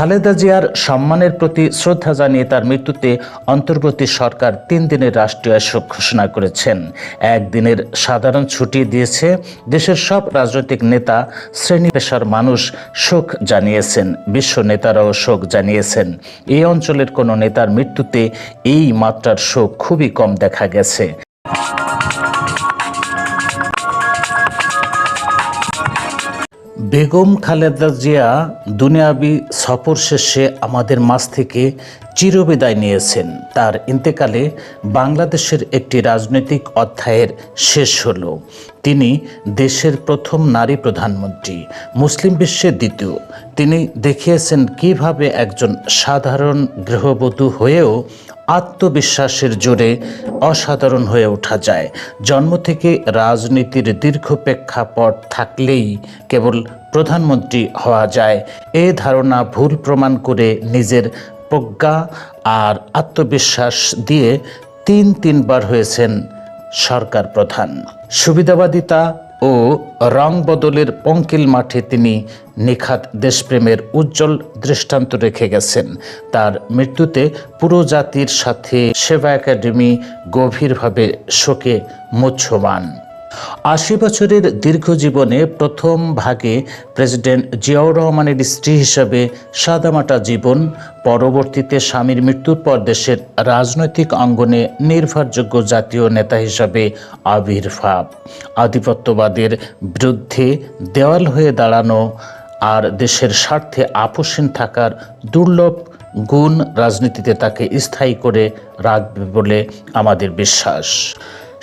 খালেদা জিয়ার সম্মানের প্রতি শ্রদ্ধা জানিয়ে তার মৃত্যুতে অন্তর্বর্তী সরকার তিন দিনের রাষ্ট্রীয় শোক ঘোষণা করেছেন। একদিনের সাধারণ ছুটি দিয়েছে দেশের সব রাজনৈতিক নেতা, শ্রেণি পেশার মানুষ শোক জানিয়েছেন, বিশ্ব নেতারাও শোক জানিয়েছেন। এই অঞ্চলের কোনো নেতার মৃত্যুতে এই মাত্রার শোক খুবই কম দেখা গেছে। বেগম খালেদা জিয়া দুনিয়াবি সফর শেষে আমাদের মাস থেকে চিরবিদায় নিয়েছেন। তার ইন্তেকালে বাংলাদেশের একটি রাজনৈতিক অধ্যায়ের শেষ হল। তিনি দেশের প্রথম নারী প্রধানমন্ত্রী, মুসলিম বিশ্বের দ্বিতীয়। তিনি দেখিয়েছেন কীভাবে একজন সাধারণ গৃহবধূ হয়েও আত্মবিশ্বাসের জোরে অসাধারণ হয়ে ওঠা যায়। জন্ম থেকে রাজনীতির দীর্ঘ প্রেক্ষাপট থাকলেই কেবল প্রধানমন্ত্রী হওয়া যায়। এ ধারণা ভুল প্রমাণ করে নিজের প্রজ্ঞা আর আত্মবিশ্বাস দিয়ে তিন তিনবার হয়েছেন সরকার প্রধান। সুবিধাবাদিতা ও রং বদলের পঙ্কিল মাঠে তিনি নিখাত দেশপ্রেমের উজ্জ্বল দৃষ্টান্ত রেখে গেছেন। তার মৃত্যুতে পুরো জাতির সাথে সেবা একাডেমি গভীরভাবে শোকে মুচ্ছমান আশি বছরের দীর্ঘ জীবনে প্রথম ভাগে প্রেসিডেন্ট জিয়াউর রহমানের স্ত্রী হিসাবে সাদামাটা জীবন, পরবর্তীতে স্বামীর মৃত্যুর পর দেশের রাজনৈতিক অঙ্গনে নির্ভরযোগ্য জাতীয় নেতা হিসাবে আবির্ভাব আধিপত্যবাদের বিরুদ্ধে দেওয়াল হয়ে দাঁড়ানো আর দেশের স্বার্থে আপোষহীন থাকার দুর্লভ গুণ রাজনীতিতে তাকে স্থায়ী করে রাখবে বলে আমাদের বিশ্বাস।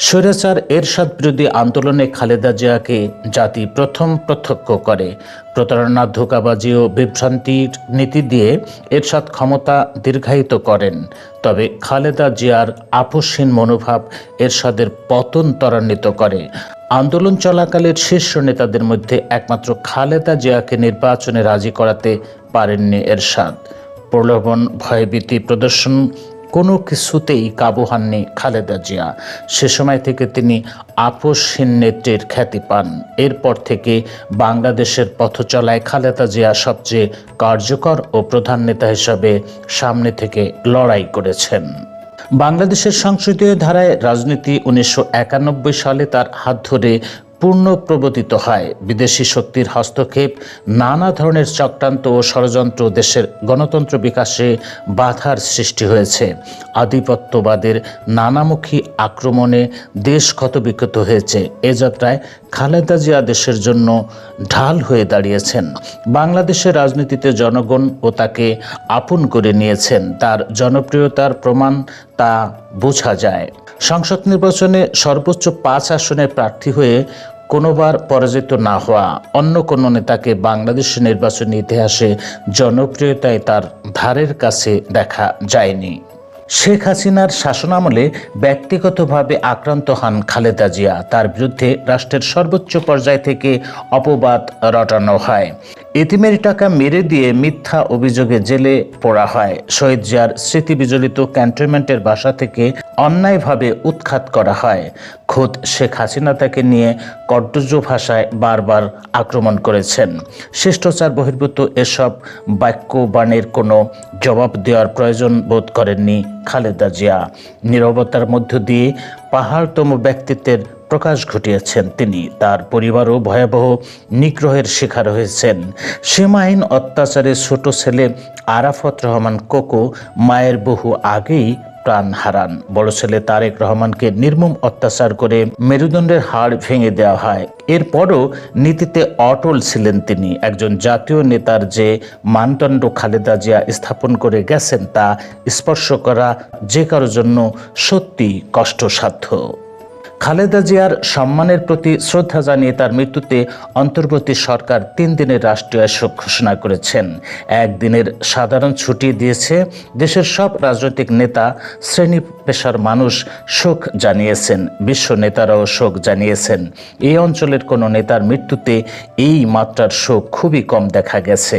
স্বৈরাচার এরশাদ বিরোধী আন্দোলনে খালেদা জিয়াকে জাতি প্রথম প্রত্যক্ষ করে। প্রতারণা, ধোকাবাজি ও বিভ্রান্তির নীতি দিয়ে এরশাদ ক্ষমতা দীর্ঘায়িত করেন। তবে খালেদা জিয়ার আপোষহীন মনোভাব এরশাদের পতন ত্বরান্বিত করে। আন্দোলন চলাকালের শীর্ষ নেতাদের মধ্যে একমাত্র খালেদা জিয়াকে নির্বাচনে রাজি করাতে পারেননি এরশাদ। প্রলোভন, ভয়ভীতি প্রদর্শন কোনো কিছুতেই কাবু হননি খালেদা জিয়া। সে সময় থেকে তিনি আপোষহীন নেত্রীর খ্যাতি পান। এরপর থেকে বাংলাদেশের পথ চলায় খালেদা জিয়া সবচেয়ে কার্যকর ও প্রধান নেতা হিসাবে সামনে থেকে লড়াই করেছেন। বাংলাদেশের সংসদীয় ধারায় রাজনীতি উনিশশো একানব্বই সালে তার হাত ধরে পূর্ণ প্রবর্তিত হয়। বিদেশি শক্তির হস্তক্ষেপ, নানা ধরনের চক্রান্ত ও ষড়যন্ত্র দেশের গণতন্ত্র বিকাশে বাধার সৃষ্টি হয়েছে। আধিপত্যবাদের নানামুখী আক্রমণে দেশ ক্ষতবিক্ষত হয়েছে। এ যাত্রায় খালেদা জিয়া দেশের জন্য ঢাল হয়ে দাঁড়িয়েছেন। বাংলাদেশের রাজনীতিতে জনগণ ও তাকে আপন করে নিয়েছেন। তার জনপ্রিয়তার প্রমাণ তা বোঝা যায়। সংসদ নির্বাচনে সর্বোচ্চ পাঁচ আসনে প্রার্থী হয়ে কোনোবার পরাজিত না হওয়া অন্য কোনো নেতাকে বাংলাদেশের নির্বাচনী ইতিহাসে জনপ্রিয়তায় তার ধারের কাছে দেখা যায়নি। শেখ হাসিনার শাসনামলে ব্যক্তিগতভাবে আক্রান্ত হন খালেদা জিয়া। তার বিরুদ্ধে রাষ্ট্রের সর্বোচ্চ পর্যায় থেকে অপবাদ রটানো হয়। এতিমের টাকা মেরে দিয়ে মিথ্যা অভিযোগে জেলে পড়া হয়। শহীদ জিয়ার স্মৃতি বিজড়িত ক্যান্টনমেন্টের বাসা থেকে অন্যায়ভাবে উৎখাত করা হয়। খোদ শেখ হাসিনা তাকে নিয়ে কর্তব্য ভাষায় বারবার আক্রমণ করেছেন। শিষ্টাচার বহির্ভূত এসব বাক্যবাণের কোনো জবাব দেওয়ার প্রয়োজন বোধ করেননি খালেদা জিয়া। নিরবতার মধ্য দিয়ে পাহাড়তম ব্যক্তিত্বের প্রকাশ ঘটিয়েছেন তিনি। তার পরিবারও ভয়াবহ নিগ্রহের শিকার হয়েছেন। সীমাহীন অত্যাচারে ছোট ছেলে আরাফত রহমান কোকো মায়ের বহু আগেই প্রাণ হারান। বড় ছেলে তারেক রহমানকে নির্মম অত্যাচার করে মেরুদণ্ডের হাড় ভেঙে দেওয়া হয়। এরপরও নীতিতে অটল ছিলেন তিনি। একজন জাতীয় নেতার যে মানদণ্ড খালেদা জিয়া স্থাপন করে গেছেন তা স্পর্শ করা যে কারোর জন্য সত্যি কষ্টসাধ্য। খালেদা জিয়ার সম্মানের প্রতি শ্রদ্ধা জানিয়ে তার মৃত্যুতে অন্তর্বর্তী সরকার তিন দিনের রাষ্ট্রীয় শোক ঘোষণা করেছেন। একদিনের সাধারণ ছুটি দিয়েছে দেশের সব রাজনৈতিক নেতা, শ্রেণি পেশার মানুষ শোক জানিয়েছেন, বিশ্ব নেতারাও শোক জানিয়েছেন। এই অঞ্চলের কোনো নেতার মৃত্যুতে এই মাত্রার শোক খুবই কম দেখা গেছে।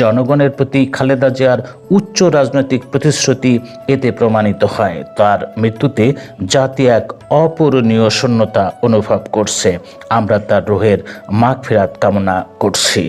জনগণের প্রতি খালেদা জিয়ার উচ্চ রাজনৈতিক প্রতিশ্রুতি এতে প্রমাণিত হয়। তার মৃত্যুতে জাতি এক অপূরণীয় শূন্যতা অনুভব করছে। আমরা তার রোহের মাগফিরাত কামনা করছি।